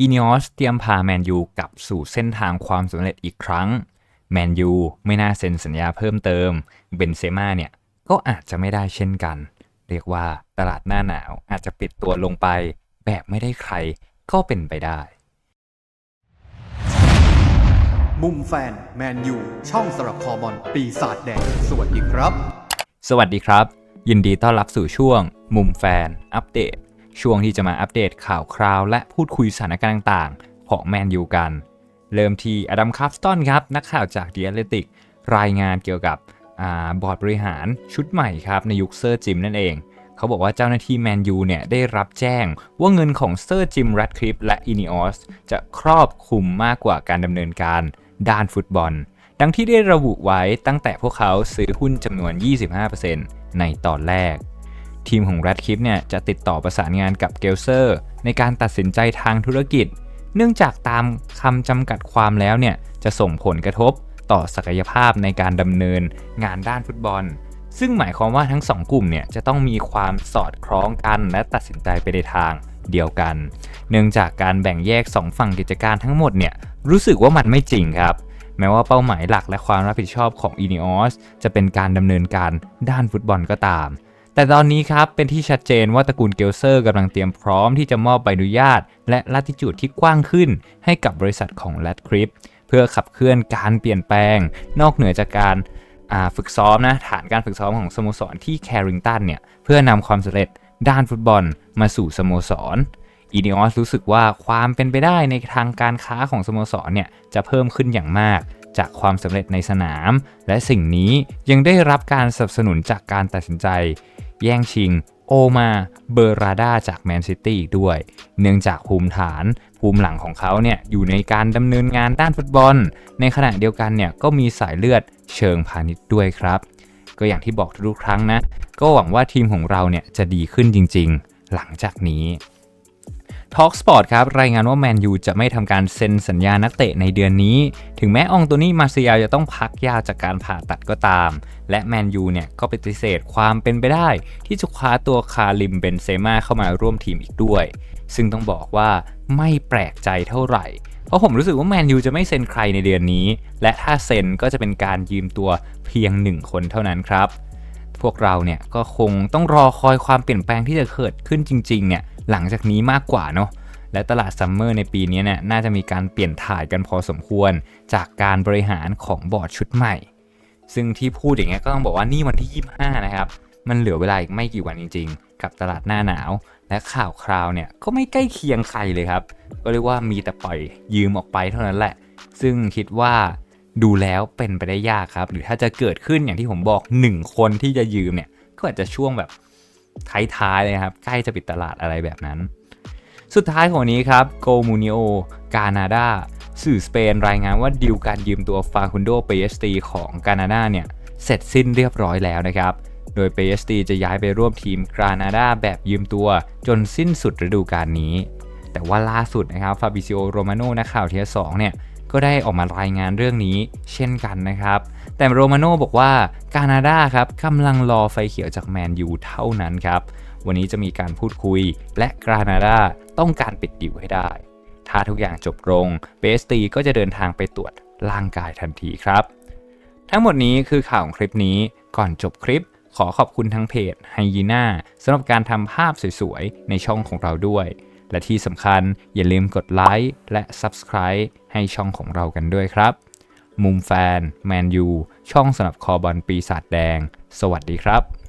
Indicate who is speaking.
Speaker 1: อีนิออสเตรียมพาแมนยูกลับสู่เส้นทางความสำเร็จอีกครั้ง แมนยูไม่น่าเซ็นสัญญาเพิ่มเติม เบนเซม่าเนี่ย ก็อาจจะไม่ได้เช่นกัน เรียกว่าตลาดหน้าหนาวอาจจะปิดตัวลงไป แบบไม่ได้ใครก็เป็นไปได้
Speaker 2: มุมแฟน แมนยู ช่องสำหรับคอบอลปีศาจแดง สวัสดีครับ
Speaker 1: สวัสดีครับ ยินดีต้อนรับสู่ช่วง มุมแฟน อัปเดต ช่วงที่จะมาอัปเดตข่าวคราวและพูดคุยสถานการณ์ต่างๆ ของแมนยูกัน เริ่มที่อดัมคัฟสตันครับ นักข่าวจากดี a เลติกรายงานเกี่ยวกับอบอร์ดบริหารชุดใหม่ครับ ในยุคเซอร์จิมนั่นเอง เขาบอกว่าเจ้าหน้าที่แมนยูเนี่ยได้รับแจ้งว่าเงินของเซอร์จิมแรดคลิฟและอินิออสจะครอบคลุมมากกว่าการดำเนินการด้านฟุตบอล ดังที่ได้ระบุไว้ตั้งแต่พวกเขาซื้อหุ้นจำนวน 25%ในตอนแรก ทีมของ r a d c l i f f เนี่ยจะติดต่อประสานงานกับเกลเซอร์ ในการตัดสินใจทางธุรกิจ เนื่องจากตามคำจำกัดความแล้วเนี่ยจะส่งผลกระทบต่อศักยภาพในการดำเนินงานด้านฟุตบอล ซึ่งหมายความว่าทั้งสองกลุ่มเนี่ยจะต้องมีความสอดคล้องกันและตัดสินใจไปในทางเดียวกัน เนื่องจากการแบ่งแยก 2 ฝั่งกิจการทั้งหมดเนี่ยรู้สึกว่ามันไม่จริงครับ แม้ว่าเป้าหมายหลักและความรับผิดชอบของ i n e o s จะเป็นการดำเนินการด้านฟุตบอลก็ตาม แต่ตอนนี้ครับเป็นที่ชัดเจนว่าตระกูลเกลเซอร์กำลังเตรียมพร้อมที่จะมอบใบอนุญาต และลัติจูดที่กว้างขึ้น ให้กับบริษัทของ r a d c l i f f e เพื่อขับเคลื่อนการเปลี่ยนแปลง นอกเหนือจากการฝึกซ้อมนะฐานการฝึกซ้อมของสโมสรที่แคริงตันเนี่ยเพื่อนำความสำเร็จด้านฟุตบอลมาสู่สโมสรอีนิออสรู้สึกว่าความเป็นไปได้ในทางการค้าของสโมสรเนี่ยจะเพิ่มขึ้นอย่างมาก จากความสำเร็จในสนาม และสิ่งนี้ยังได้รับการสนับสนุนจากการตัดสินใจ แย่งชิงโอมาเบอร์ราดาจากแมนซิตี้อีกด้วย เนื่องจากภูมิฐานภูมิหลังของเขาเนี่ยอยู่ในการดำเนินงานด้านฟุตบอล ในขณะเดียวกันเนี่ยก็มีสายเลือดเชิงพาณิชย์ด้วยครับ ก็อย่างที่บอกทุกครั้งนะ ก็หวังว่าทีมของเราเนี่ยจะดีขึ้นจริงๆ หลังจากนี้ Talk Sport ครับรายงานว่าแมนยูจะไม่ทำการเซ็นสัญญานักเตะในเดือนนี้ ถึงแม้องตัวนี้มาซิยาจะต้องพักยาวจากการผ่าตัดก็ตาม และแมนยูเนี่ยก็ปฏิเสธความเป็นไปได้ ที่จะคว้าตัวคาริมเบนเซม่าเข้ามาร่วมทีมอีกด้วย ซึ่งต้องบอกว่าไม่แปลกใจเท่าไหร่เพราะผมรู้สึกว่าแมนยูจะไม่เซ็นใครในเดือนนี้ และถ้าเซ็นก็จะเป็นการยืมตัวเพียงหนึ่งคนเท่านั้นครับ พวกเราเนี่ยก็คงต้องรอคอยความเปลี่ยนแปลงที่จะเกิดขึ้นจริงๆเนี่ย หลังจากนี้มากกว่าเนาะและตลาดซัมเมอร์ในปีนี้เนี่ยน่าจะมีการเปลี่ยนถ่ายกันพอสมควรจากการบริหารของบอร์ดชุดใหม่ ซึ่งที่พูดอย่างเงี้ยก็ต้องบอกว่านี่วันที่ 25 นะครับ มันเหลือเวลาอีกไม่กี่วันจริง ๆ กับตลาดหน้าหนาว และข่าวคราวเนี่ยก็ไม่ใกล้เคียงใครเลยครับ ก็เรียกว่ามีแต่ปล่อยยืมออกไปเท่านั้นแหละ ซึ่งคิดว่าดูแล้วเป็นไปได้ยากครับ หรือถ้าจะเกิดขึ้นอย่างที่ผมบอก 1 คนที่จะยืมเนี่ยก็อาจจะช่วงแบบ ท้ายๆเลยครับ ใกล้จะปิดตลาดอะไรแบบนั้น สุดท้ายของนี้ครับโกมูนิโอกานาดาสื่อสเปนรายงานว่าดีลการยืมตัวฟาคุนโดเปเอสตีของกานาดาเนี่ย เสร็จสิ้นเรียบร้อยแล้วนะครับ โดยเปเอสตีจะย้ายไปร่วมทีมกานาดาแบบยืมตัวจนสิ้นสุดฤดูกาลนี้ แต่ว่าล่าสุดนะครับฟาบิซิโอโรมาโนนักข่าวเทียสองเนี่ยก็ได้ออกมารายงานเรื่องนี้เช่นกันนะครับ แต่โรมาโน่บอกว่ากานาดาครับกำลังรอไฟเขียวจากแมนยูเท่านั้นครับ วันนี้จะมีการพูดคุย และกานาดาต้องการปิดดิวให้ได้ ถ้าทุกอย่างจบลงเบสตีก็จะเดินทางไปตรวจร่างกายทันทีครับ ทั้งหมดนี้คือข่าวของคลิปนี้ก่อนจบคลิปขอขอบคุณทั้งเพจไฮยีน่าสำหรับการทำภาพสวยๆ ในช่องของเราด้วย และที่สำคัญอย่าลืมกดไลค์และ Subscribe ให้ช่องของเรากันด้วยครับ มุมแฟน แมนยู ช่องสำหรับคอบอลปีศาจแดง สวัสดีครับ